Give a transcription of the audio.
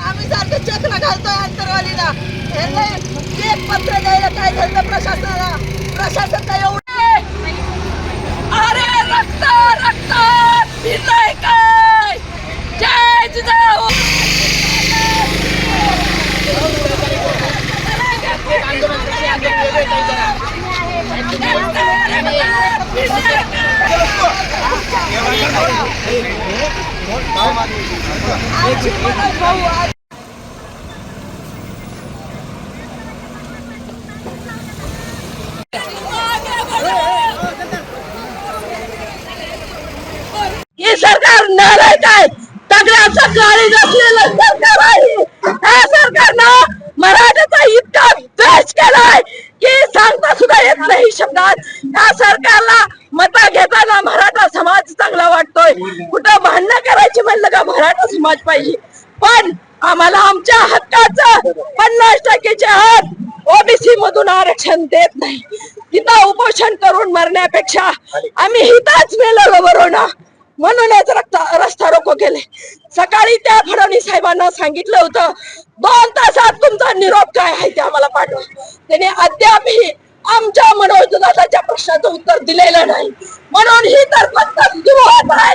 आम्ही सारखं चक्र घालतोय अंतरवालीला. यांना एक पत्र द्यायला काय झालं प्रशासनाला? प्रशासन काय एवढं अरे रक्त रक्त! भिजलंय काय? जय जिजाऊ! हे सरकार नालाय आहे. सगळ्याचं गाडी नसलेलं सरकार आहे. ह्या सरकारनं मराठ्याचा इतका द्वेष केलाय की सांगता सुद्धा येत नाही शब्दात. ह्या सरकारला मता घेताना मराठा समाज चांगला वाटतोय. कुठं भांडणं पाहिजे म्हणलं का मराठा समाज पाहिजे पण आम्हाला आमच्या हक्काचं पन्नास टक्केचे हक ओबीसी मधून आरक्षण देत नाही. तिथं उपोषण करून मरण्यापेक्षा आम्ही हिताच मेलो बरोना म्हणूनच रस्ता रस्ता रोको केले. सकाळी त्या फडणवीस साहेबांना सांगितलं होतं दोन तासात तुमचा निरोप काय आहे ते आम्हाला पाठवा. त्याने अद्यापही आमच्या मनोज दादाच्या प्रश्नाचं उत्तर दिलेलं नाही. म्हणून ही तर फक्त दिवस आहे.